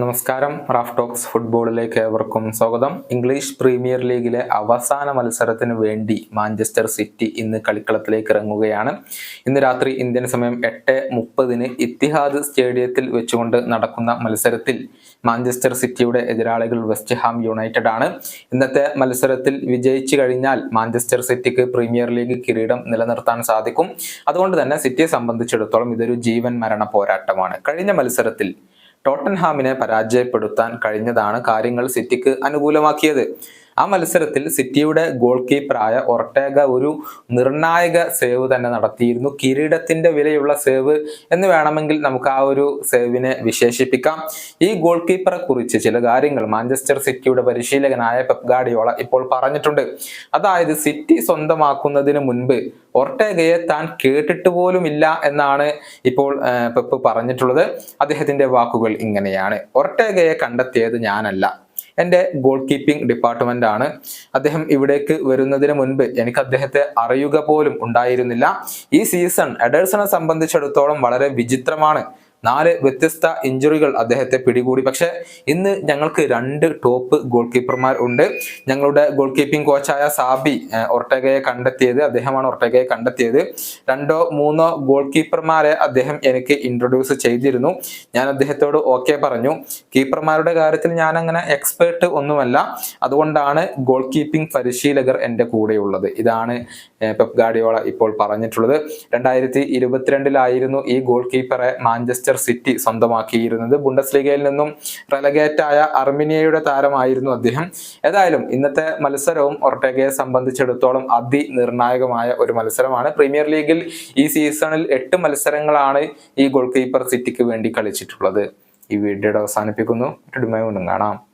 നമസ്കാരം. Raf talks ഫുട്ബോളിലേക്ക് ഏവർക്കും സ്വാഗതം. ഇംഗ്ലീഷ് പ്രീമിയർ ലീഗിലെ അവസാന മത്സരത്തിന് വേണ്ടി മാഞ്ചസ്റ്റർ സിറ്റി ഇന്ന് കളിക്കളത്തിലേക്ക് ഇറങ്ങുകയാണ്. ഇന്ന് രാത്രി ഇന്ത്യൻ സമയം എട്ട് മുപ്പതിന് ഇത്തിഹാദ് സ്റ്റേഡിയത്തിൽ വെച്ചുകൊണ്ട് നടക്കുന്ന മത്സരത്തിൽ മാഞ്ചസ്റ്റർ സിറ്റിയുടെ എതിരാളികൾ വെസ്റ്റ് ഹാം യുണൈറ്റഡ് ആണ്. ഇന്നത്തെ മത്സരത്തിൽ വിജയിച്ചു കഴിഞ്ഞാൽ മാഞ്ചസ്റ്റർ സിറ്റിക്ക് പ്രീമിയർ ലീഗ് കിരീടം നിലനിർത്താൻ സാധിക്കും. അതുകൊണ്ട് തന്നെ സിറ്റിയെ സംബന്ധിച്ചിടത്തോളം ഇതൊരു ജീവൻ മരണ പോരാട്ടമാണ്. കഴിഞ്ഞ മത്സരത്തിൽ ടോട്ടൻഹാമിനെ പരാജയപ്പെടുത്താൻ കഴിഞ്ഞതാണ് കാര്യങ്ങൾ സിറ്റിക്ക് അനുകൂലമാക്കിയത്. ആ മത്സരത്തിൽ സിറ്റിയുടെ ഗോൾ കീപ്പറായ ഒർട്ടേഗ ഒരു നിർണായക സേവ് തന്നെ നടത്തിയിരുന്നു. കിരീടത്തിന്റെ വിലയുള്ള സേവ് എന്ന് വേണമെങ്കിൽ നമുക്ക് ആ ഒരു സേവിനെ വിശേഷിപ്പിക്കാം. ഈ ഗോൾ കീപ്പറെ കുറിച്ച് ചില കാര്യങ്ങൾ മാഞ്ചസ്റ്റർ സിറ്റിയുടെ പരിശീലകനായ പെപ് ഗാഡിയോള ഇപ്പോൾ പറഞ്ഞിട്ടുണ്ട്. അതായത് സിറ്റി സ്വന്തമാക്കുന്നതിന് മുൻപ് ഒർട്ടേഗയെ താൻ കേട്ടിട്ട് ഇല്ല എന്നാണ് ഇപ്പോൾ പെപ്പ് പറഞ്ഞിട്ടുള്ളത്. അദ്ദേഹത്തിന്റെ വാക്കുകൾ ഇങ്ങനെയാണ്. ഒർട്ടേഗയെ കണ്ടെത്തിയത് ഞാനല്ല. എന്റെ ഗോൾ കീപ്പിംഗ് ഡിപ്പാർട്ട്മെന്റ് ആണ്. അദ്ദേഹം ഇവിടേക്ക് വരുന്നതിന് മുൻപ് എനിക്ക് അദ്ദേഹത്തെ അറിയുക പോലും ഉണ്ടായിരുന്നില്ല. ഈ സീസൺ എഡേഴ്സണെ സംബന്ധിച്ചിടത്തോളം വളരെ വിചിത്രമാണ്. നാല് വ്യത്യസ്ത ഇഞ്ചുറികൾ അദ്ദേഹത്തെ പിടികൂടി. പക്ഷെ ഇന്ന് ഞങ്ങൾക്ക് രണ്ട് ടോപ്പ് ഗോൾ കീപ്പർമാർ ഉണ്ട്. ഞങ്ങളുടെ ഗോൾ കീപ്പിംഗ് കോച്ചായ സാബി ഒർട്ടകയെ കണ്ടെത്തിയത് അദ്ദേഹമാണ് ഒർട്ടഗയെ കണ്ടെത്തിയത്. രണ്ടോ മൂന്നോ ഗോൾ കീപ്പർമാരെ അദ്ദേഹം എനിക്ക് ഇൻട്രൊഡ്യൂസ് ചെയ്തിരുന്നു. ഞാൻ അദ്ദേഹത്തോട് ഓക്കെ പറഞ്ഞു. കീപ്പർമാരുടെ കാര്യത്തിൽ ഞാൻ അങ്ങനെ എക്സ്പേർട്ട് ഒന്നുമല്ല. അതുകൊണ്ടാണ് ഗോൾ കീപ്പിംഗ് പരിശീലകർ എന്റെ കൂടെയുള്ളത് ഇതാണ് പെപ് ഗാഡിയോള ഇപ്പോൾ പറഞ്ഞിട്ടുള്ളത്. രണ്ടായിരത്തി ഇരുപത്തിരണ്ടിലായിരുന്നു ഈ ഗോൾ കീപ്പറെ മാഞ്ചസ്റ്റർ സിറ്റി സ്വന്തമാക്കിയിരുന്നത്. ബുണ്ടസ് ലീഗയിൽ നിന്നും റെലഗേറ്റായ അർമിനിയയുടെ താരമായിരുന്നു അദ്ദേഹം. ഏതായാലും ഇന്നത്തെ മത്സരവും ഒർട്ടേഗയെ സംബന്ധിച്ചിടത്തോളം അതിനിർണായകമായ ഒരു മത്സരമാണ്. പ്രീമിയർ ലീഗിൽ ഈ സീസണിൽ എട്ട് മത്സരങ്ങളാണ് ഈ ഗോൾ കീപ്പർ സിറ്റിക്ക് വേണ്ടി കളിച്ചിട്ടുള്ളത്. ഈ വീഡിയോയുടെ അവസാനിപ്പിക്കുന്നു. കാണാം.